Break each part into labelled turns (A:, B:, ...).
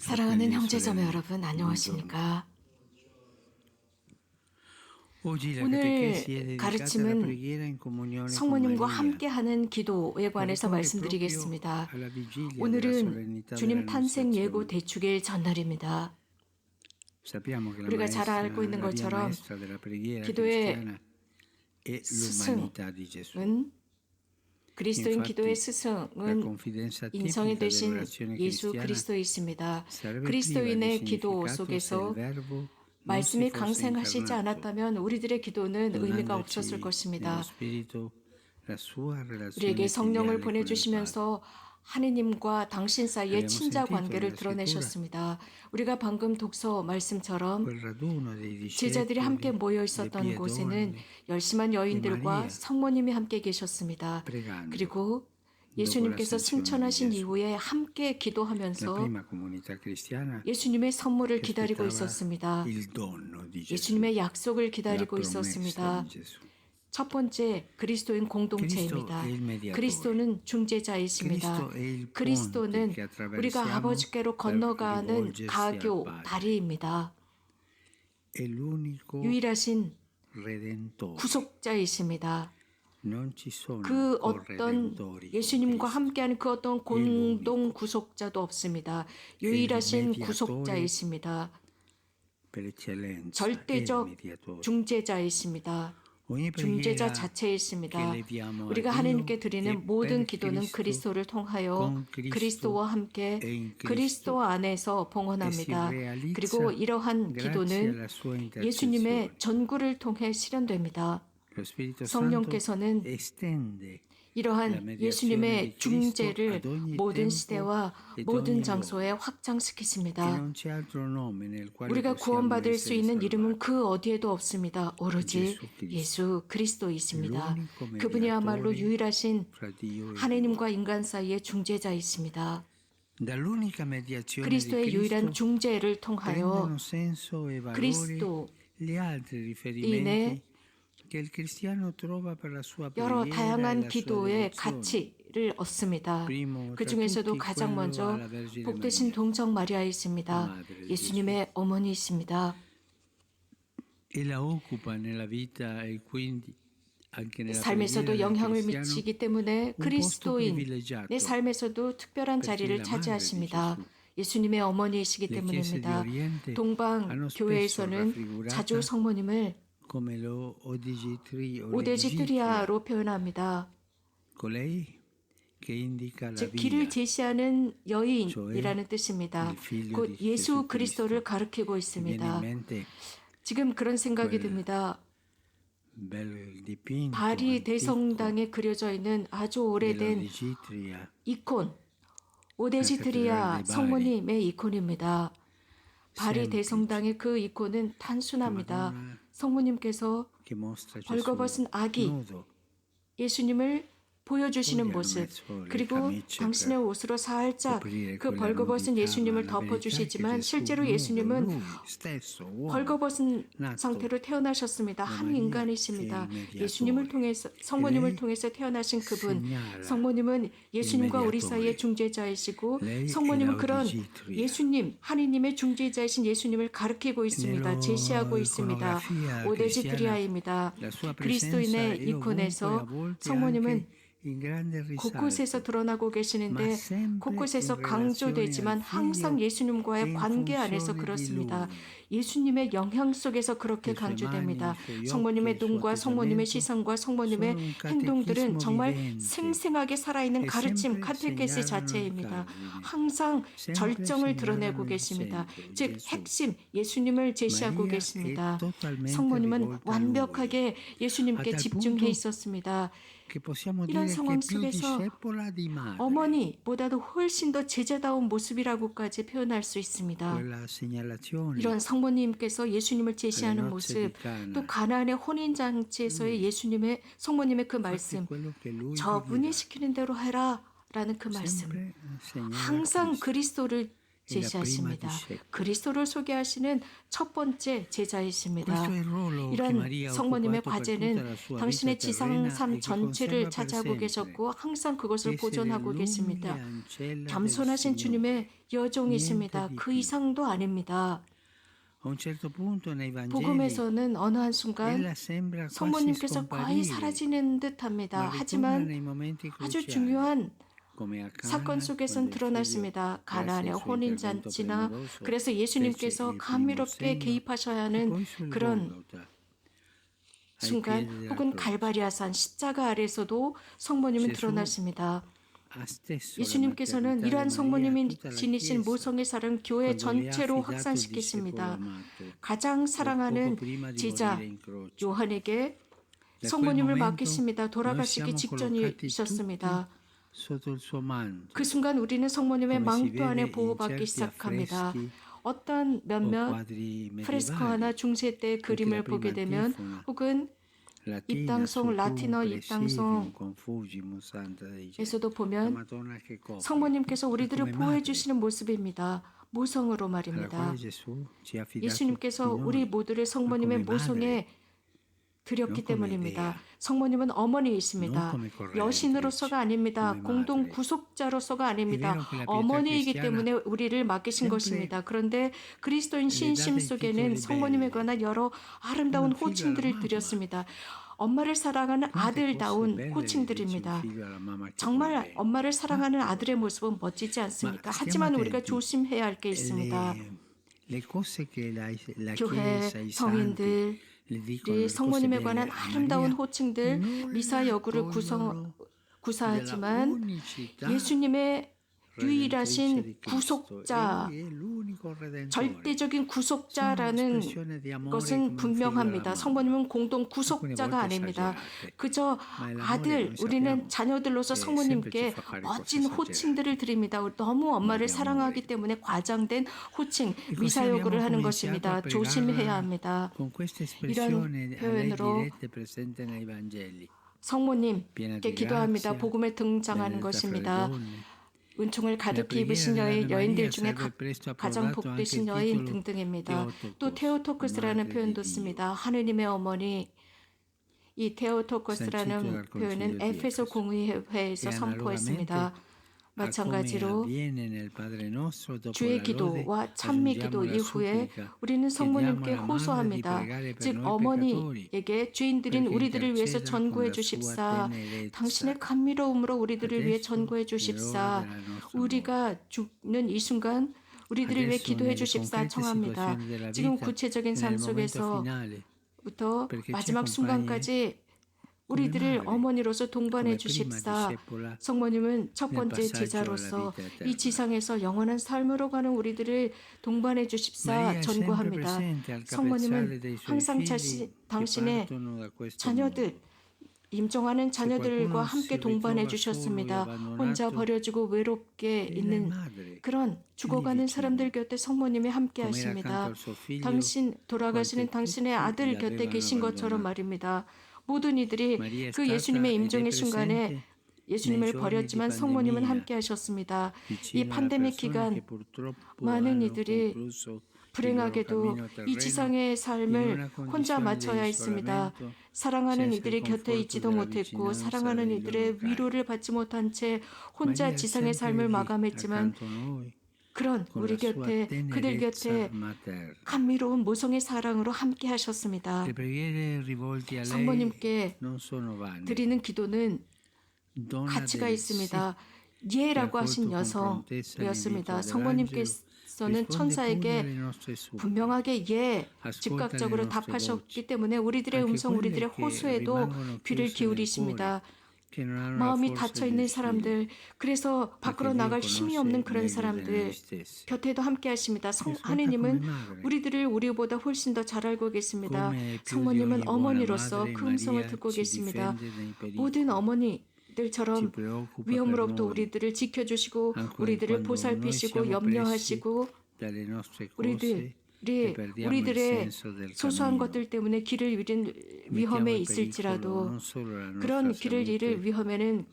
A: 사랑하는 형제자매 여러분 안녕하십니까? 오늘 가르침은 성모님과 함께하는 기도에 관해서 말씀드리겠습니다. 오늘은 주님 탄생 예고 대축일 전날입니다.
B: 우리가 잘 알고 있는 것처럼 기도의 스승은
A: 은 그리스도인 기도의 스승은 인성이 되신 예수 그리스도이십니다. 그리스도인의 기도 속에서 말씀이 강생하시지 않았다면 우리들의 기도는 의미가 없었을 것입니다. 우리에게 성령을 보내주시면서 하느님과 당신 사이의 친자 관계를 드러내셨습니다. 우리가 방금 독서 말씀처럼 제자들이 함께 모여 있었던 곳에는 열심한 여인들과 성모님이 함께 계셨습니다. 그리고 예수님께서 승천하신 이후에 함께 기도하면서 예수님의 선물을 기다리고 있었습니다. 예수님의 약속을 기다리고 있었습니다. 첫 번째 그리스도인 공동체입니다. 그리스도는 중재자이십니다. 그리스도는 우리가 아버지께로 건너가는 가교 다리입니다. 유일하신 구속자이십니다. 그 어떤 예수님과 함께하는 그 어떤 공동 구속자도 없습니다. 유일하신 구속자이십니다. 절대적 중재자이십니다. 중재자 자체이십니다. 우리가 하나님께 드리는 모든 기도는 그리스도를 통하여 그리스도와 함께 그리스도 안에서 봉헌합니다. 그리고 이러한 기도는 예수님의 전구를 통해 실현됩니다. 성령께서는 이러한 예수님의 중재를 모든 시대와 모든 장소에 확장시키십니다. 우리가 구원받을 수 있는 이름은 그 어디에도 없습니다. 오로지 예수 그리스도이십니다. 그분이야말로 유일하신 하나님과 인간 사이의 중재자이십니다. 그리스도의 유일한 중재를 통하여 그리스도 인의 여러 다양한 기도의 가치를 얻습니다. 그 중에서도 가장 먼저 복되신 동정 마리아이십니다. 예수님의 어머니이십니다. 삶에서도 영향을 미치기 때문에 그리스도인의 삶에서도 특별한 자리를 차지하십니다. 예수님의 어머니이시기 때문입니다. 동방 교회에서는 자주 성모님을 오데지 트리아로 표현합니다. 즉 길을 제시하는 여인이라는 뜻입니다. 곧 예수 그리스도를 가리키고 있습니다. 지금 그런 생각이 듭니다. 바리 대성당에 그려져 있는 아주 오래된 이콘 오데지트리아 성모님의 이콘입니다. 바리 대성당의 그 이콘은 단순합니다. 성모님께서 벌거벗은 아기 예수님을 보여주시는 모습 그리고 당신의 옷으로 살짝 그 벌거벗은 예수님을 덮어주시지만 실제로 예수님은 벌거벗은 상태로 태어나셨습니다. 한 인간이십니다. 예수님을 통해서 성모님을 통해서 태어나신 그분 성모님은 예수님과 우리 사이의 중재자이시고 성모님은 그런 예수님 하느님의 중재자이신 예수님을 가르치고 있습니다. 제시하고 있습니다. 오데지 트리아입니다. 그리스도인의 이콘에서 성모님은 곳곳에서 드러나고 계시는데 곳곳에서 강조되지만 항상 예수님과의 관계 안에서 그렇습니다. 예수님의 영향 속에서 그렇게 강조됩니다. 성모님의 눈과 성모님의 시선과 성모님의 행동들은 정말 생생하게 살아있는 가르침 카테케스 자체입니다. 항상 절정을 드러내고 계십니다. 즉 핵심 예수님을 제시하고 계십니다. 성모님은 완벽하게 예수님께 집중해 있었습니다. 이런 상황 속에서 어머니보다도 훨씬 더 제자다운 모습이라고까지 표현할 수 있습니다. 이런 성모님께서 예수님을 제시하는 모습, 또 가나안의 혼인 장치에서의 예수님의 성모님의 그 말씀, 저분이 시키는 대로 해라 라는 그 말씀, 항상 그리스도를 제시하십니다. 그리스도를 소개하시는 첫 번째 제자이십니다. 이런 성모님의 과제는 당신의 지상 삶
B: e
A: 전체를 차지하고. 계셨고 항상 그것을 보존하고 계십니다. 겸손하신. 주님의 여종이십니다. 그. 이상도 아닙니다. 복음에서는 어느 한순간 성모님께서 거의 사라지는 듯합니다. 하지만 아주 중요한 사건 속에선 드러났습니다. 가나안의
B: grazie al suo
A: 혼인
B: intervento
A: 잔치나
B: premuroso,
A: 그래서 예수님께서 감미롭게 개입하셔야
B: e
A: 하는 그런 순간 혹은. 갈바리아산 십자가 아래에서도 성모님은
B: la
A: 예수님께서는 이러한 성모님이 지니신 모성의 사랑 교회 전체로 확산시키십니다. 가장 사랑하는 제자. 요한에게 성모님을 맡기십니다. 돌아가시기 직전이셨습니다. 그 순간 우리는 성모님의 망토 안에 보호받기 시작합니다. 어떤 몇몇 프레스코나. 중세 때 그림을 보게 되면 혹은 입당송, 라틴어
B: tu,
A: 입당송
B: presidium, confugimus, Santa Dei Cieli.
A: 에서도
B: La
A: 보면 성모님께서 우리들을 보호해 주시는 모습입니다. 모성으로 말입니다. 예수님께서 우리. 모두를 성모님의 모성에
B: come
A: 때문입니다. 성모님은 어머니이십니다. 여신으로서가 아닙니다. 공동. 구속자로서가 아닙니다. 어머니이기 때문에 우리를 맡기신 것입니다. 그런데 그리스도인 신심 속에는 성모님에. 관한 여러 아름다운 호칭들을. 드렸습니다. 엄마를 사랑하는 아들다운 호칭들입니다. 정말. 엄마를 사랑하는 아들의 모습은 멋지지 않습니까? 하지만 우리가. 조심해야 할 게 있습니다. 교회 성인들
B: cose
A: 성모님에 관한 아름다운 호칭들 미사 여구를 구성 구사하지만 예수님의 유일하신. 구속자. 절대적인 구속자라는 것은 분명합니다. 성모님은 공동 구속자가 아닙니다. 그저 아들, 우리는 자녀들로서 성모님께 멋진. 호칭들을 드립니다. 너무 엄마를. 사랑하기 때문에 과장된 호칭, 미사여구를 하는 것입니다. 조심해야 합니다. 이런 표현으로. 성모님께 기도합니다. 복음에 등장하는 것입니다. 은총을 가득히 입으신 여인, 여인들 중에 가, 가장 복되신 여인 등등입니다. 또 테오토크스라는 표현도 씁니다. 하느님의 어머니. 이 테오토코스라는 표현은 에페소 공의회에서 선포했습니다. 마찬가지로 주의 기도와 찬미 기도 이후에 우리는 성모님께 호소합니다. 즉 어머니에게 주인들인 우리들을 위해서 전구해 주십사. 당신의 감미로움으로 우리들을 위해 전구해 주십사. 우리가 죽는 이 순간 우리들을 위해 기도해 주십사 청합니다. 지금 구체적인 삶 속에서 부터 마지막 순간까지 우리들을 어머니로서 동반해 주십사. 성모님은 첫 번째 제자로서 이 지상에서 영원한 삶으로 가는 우리들을 동반해 주십사 전구합니다. 성모님은 항상 자신, 당신의 자녀들, 임종하는 자녀들과 함께 동반해 주셨습니다. 혼자 버려지고 외롭게 있는 그런 죽어가는 사람들 곁에 성모님이 함께 하십니다. 당신 돌아가시는 당신의 아들 곁에 계신 것처럼 말입니다. 모든 이들이 그 예수님의 임종의 순간에 예수님을 버렸지만 성모님은 함께 하셨습니다. 이 팬데믹 기간 많은 이들이 불행하게도 이 지상의 삶을 혼자 마쳐야 했습니다. 사랑하는 이들이 곁에 있지도 못했고 사랑하는 이들의 위로를 받지 못한 채 혼자 지상의 삶을 마감했지만 그런 우리 곁에 그들 곁에 감미로운 모성의 사랑으로 함께 하셨습니다. 성모님께 드리는 기도는 가치가 있습니다. 예라고 하신 여성이었습니다. 성모님께서는 천사에게 분명하게 예 즉각적으로 답하셨기 때문에 우리들의 음성, 우리들의 호소에도 귀를 기울이십니다. 마음이 닫혀 있는 사람들, 그래서 밖으로 나갈 힘이 없는 그런 사람들 곁에도 함께 하십니다. 성, 하느님은 우리들을 우리보다 훨씬 더 잘 알고 계십니다. 성모님은 어머니로서 그 음성을 듣고 계십니다. 모든 어머니 들처럼 위험으로부터 우리들을 지켜주시고 우리들을 보살피시고 염려하시고 우리들 우리 우리들의 소소한 것들 때문에 길을 잃은 위험에 있을지라도 그런 길을 잃을 위험에는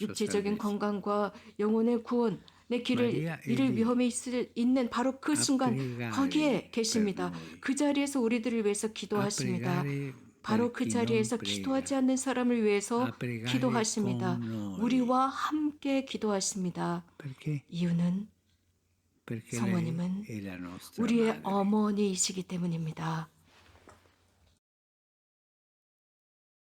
A: 육체적인 건강과 영혼의 구원 내 길을 잃을 위험에 있을, 있는 바로 그 순간 거기에 계십니다. 그 자리에서 우리들을 위해서 기도하십니다. 바로 그 자리에서 기도하지 않는 사람을 위해서 기도하십니다. 우리와 함께 기도하십니다. 이유는 성모님은 우리의. 어머니이시기 때문입니다.